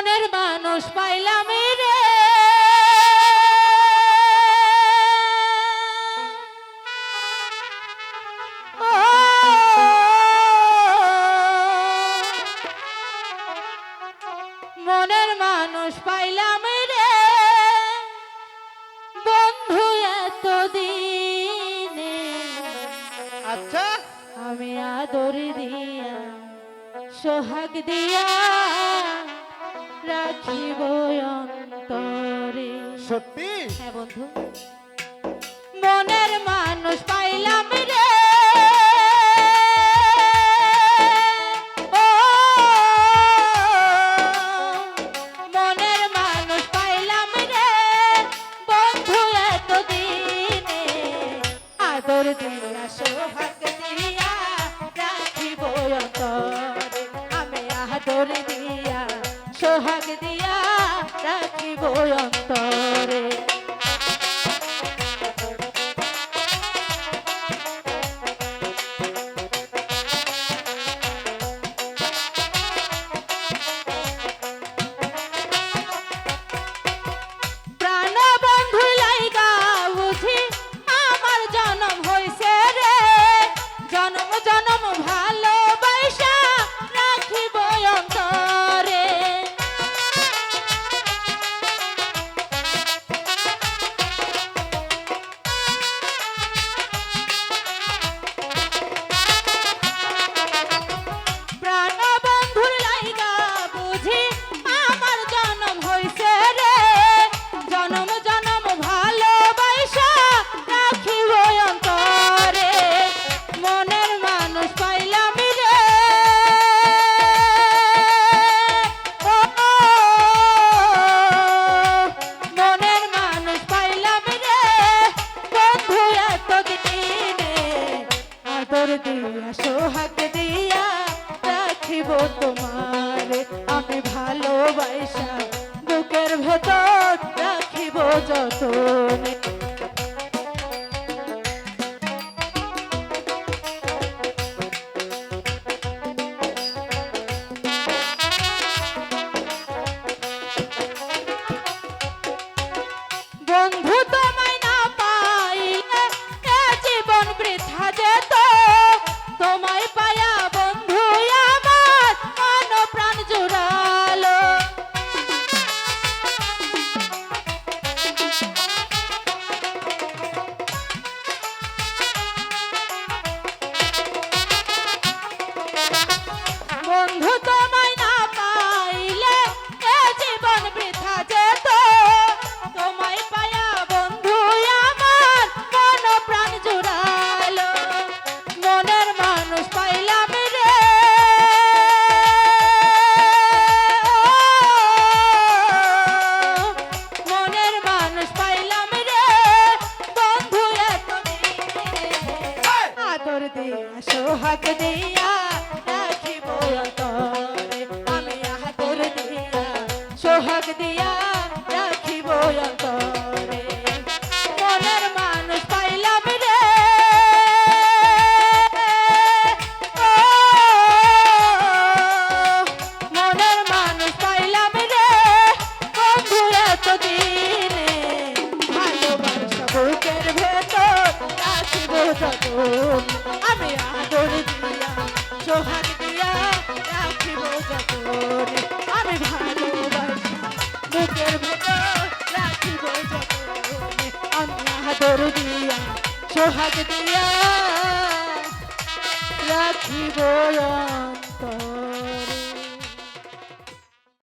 মনের মানুষ পাইলাম রে। মনের মানুষ পাইলাম রে। বন্ধু এতদিনে আচ্ছা। আমি আদর দিয়া সোহাগ দিয়া রাখিব অন্তরে। সত্যি? হ্যাঁ বন্ধু। মনের মানুষ পাইলাম রে। ও সোহাগ দিয়া রাখিব দিয়া সোহাগ দিয়া রাখিব তোমার। আমি ভালোবাসা বুকের ভেতর রাখিব যতনে। সোহাগ দিয়া রাখিব অন্তরে। আমি আদর দিয়া সোহাগ দিয়া রাখিব অন্তরে। মনের মানুষ পাইলাম সোহাগ দিয়া রাখিব যতন আমি ভালোবাসা বুকের ভেতর রাখিব যতন আমি আদর দিয়া